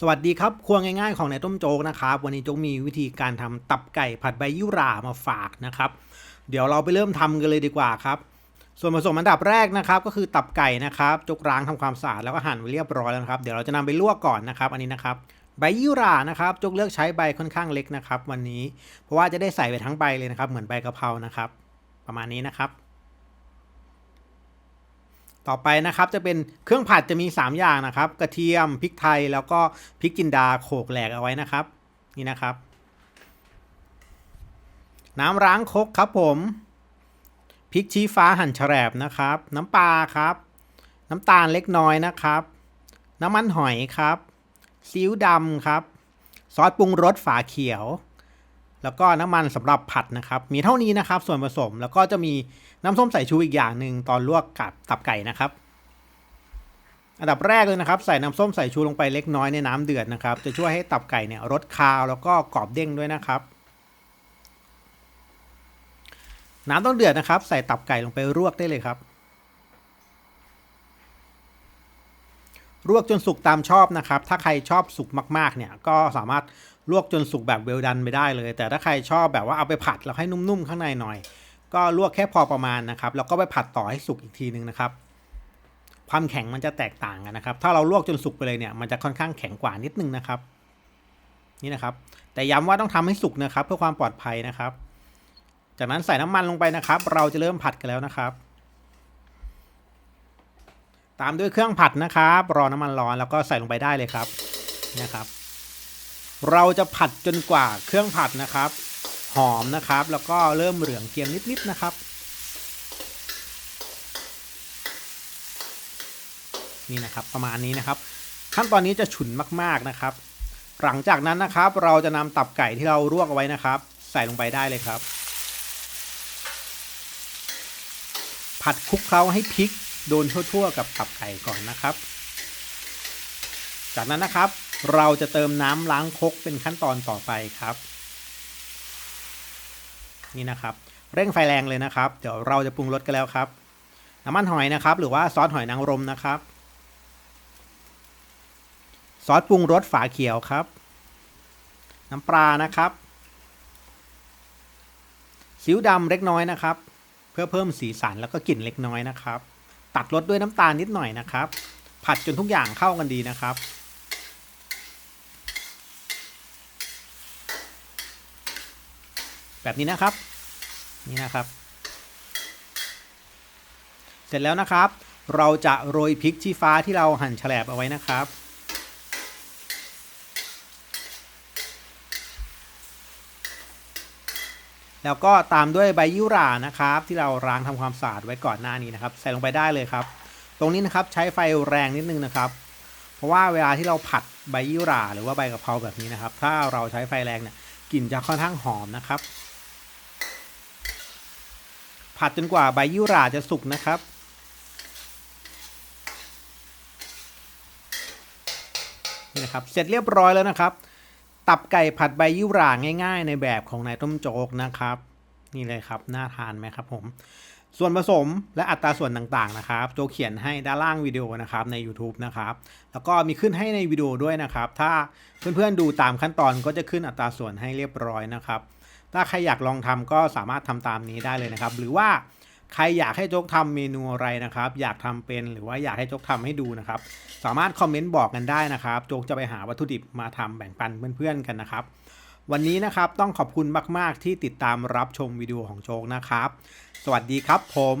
สวัสดีครับครัวง่ายๆของนายต้มโจ๊กนะครับ วันนี้โจ๊กมีวิธีการทำตับไก่ผัดใบยี่หร่ามาฝากนะครับ เดี๋ยวเราไปเริ่มทำกันเลยดีกว่าครับ ส่วนผสมอันดับแรกนะครับ ก็คือตับไก่นะครับโจ๊กล้างทำความสะอาดแล้วก็หั่นไว้เรียบร้อยแล้วครับ เดี๋ยวเราจะนำไปลวกก่อนนะครับ อันนี้นะครับ ใบยี่หร่านะครับโจ๊กเลือกใช้ใบค่อนข้างเล็กนะครับ วันนี้เพราะว่าจะได้ใส่ไปทั้งใบเลยนะครับ เหมือนใบกะเพรานะครับ ประมาณนี้นะครับ ต่อไปนะครับจะเป็นเครื่องผัดจะมี 3 อย่างนะครับ กระเทียมพริกไทยแล้วก็พริกจินดาโขลกแหลกเอาไว้นะครับ นี่นะครับ น้ำล้างคกครับผมพริกชี้ฟ้าหั่นแฉลบนะครับ น้ำปลาครับ น้ำตาลเล็กน้อยนะครับ น้ำมันหอยครับซีอิ๊วดำครับ ซอสปรุงรสฝาเขียว แล้วก็น้ำมันสำหรับผัดนะครับ มีเท่านี้นะครับ ส่วนผสมแล้วก็จะมีน้ำส้มสายชูอีกอย่างหนึ่งตอนลวกกับตับไก่นะครับ อันดับแรกเลยนะครับ ใส่น้ำส้มสายชูลงไปเล็กน้อยในน้ำเดือดนะครับ จะช่วยให้ตับไก่เนี่ยรสคาวแล้วก็กรอบเด้งด้วยนะครับ น้ำต้องเดือดนะครับ ใส่ตับไก่ลงไปลวกได้เลยครับลวกจนสุกตามชอบนะครับ ถ้าใครชอบสุกมากๆเนี่ยก็สามารถ ลวกจนสุกแบบเวลดันไปได้เลย แต่ถ้าใครชอบแบบว่าเอาไปผัดแล้วให้นุ่มๆข้างในหน่อย ก็ลวกแค่พอประมาณนะครับแล้วก็ไปผัดต่อให้สุกอีกทีนึงนะครับ ความแข็งมันจะแตกต่างกันนะครับ ถ้าเราลวกจนสุกไปเลยเนี่ยมันจะค่อนข้างแข็งกว่านิดนึงนะครับ นี่นะครับ แต่ย้ำว่าต้องทำให้สุกนะครับ เพื่อความปลอดภัยนะครับ จากนั้นใส่น้ำมันลงไปนะครับ เราจะเริ่มผัดกันแล้วนะครับตามด้วยเครื่องผัดนะครับ รอน้ำมันร้อนแล้วก็ใส่ลงไปได้เลยครับนะครับ เราจะผัดจนกว่าเครื่องผัดนะครับ หอมนะครับ แล้วก็เริ่มเหลืองเกียมนิดๆนะครับ นี่นะครับประมาณนี้นะครับ ขั้นตอนนี้จะฉุนมากๆนะครับ หลังจากนั้นนะครับ เราจะนำตับไก่ที่เราลวกเอาไว้นะครับ ใส่ลงไปได้เลยครับ ผัดคลุกเคล้าให้พริกโดนทั่ว ๆ กับตับไก่ก่อนนะครับ จากนั้นนะครับ เราจะเติมน้ำล้างคกเป็นขั้นตอนต่อไปครับ นี่นะครับ เร่งไฟแรงเลยนะครับ เดี๋ยวเราจะปรุงรสกันแล้วครับ น้ำมันหอยนะครับ หรือว่าซอสหอยนางรมนะครับ ซอสปรุงรสฝาเขียวครับ น้ำปลานะครับซีอิ๊วดำเล็กน้อยนะครับ เพื่อเพิ่มสีสันแล้วก็กลิ่นเล็กน้อยนะครับ ตัดรสด้วยน้ำตาลนิดหน่อยนะครับ ผัดจนทุกอย่างเข้ากันดีนะครับ แบบนี้นะครับ นี่นะครับ เสร็จแล้วนะครับ เราจะโรยพริกชี้ฟ้าที่เราหั่นแฉลบเอาไว้นะครับแล้วก็ตามด้วยใบยี่หร่านะครับ ที่เราล้างทำความสะอาดไว้ก่อนหน้านี้นะครับ ใส่ลงไปได้เลยครับ ตรงนี้นะครับใช้ไฟแรงนิดนึงนะครับ เพราะว่าเวลาที่เราผัดใบยี่หร่าหรือว่าใบกะเพราแบบนี้นะครับ ถ้าเราใช้ไฟแรงเนี่ยกลิ่นจะค่อนข้างหอมนะครับ ผัดจนกว่าใบยี่หร่าจะสุกนะครับ นี่นะครับ เสร็จเรียบร้อยแล้วนะครับ ตับไก่ผัดใบยี่หร่าง่าย ๆ ในแบบของนายต้มโจ๊กนะครับ นี่เลยครับ น่าทานไหมครับผม ส่วนผสมและอัตราส่วนต่างๆนะครับ โจเขียนให้ด้านล่างวิดีโอนะครับใน YouTube นะครับ แล้วก็มีขึ้นให้ในวิดีโอด้วยนะครับ ถ้าเพื่อนๆดูตามขั้นตอนก็จะขึ้นอัตราส่วนให้เรียบร้อยนะครับ ถ้าใครอยากลองทำก็สามารถทำตามนี้ได้เลยนะครับ หรือว่าใครอยากให้โจ๊กทำเมนูอะไรนะครับ อยากทำเป็นหรือว่าอยากให้โจ๊กทำให้ดูนะครับ สามารถคอมเมนต์บอกกันได้นะครับ โจ๊กจะไปหาวัตถุดิบมาทำแบ่งปันเพื่อนๆกันนะครับวันนี้นะครับต้องขอบคุณมาก ๆ ที่ติดตามรับชมวิดีโอของโจ๊กนะครับ สวัสดีครับผม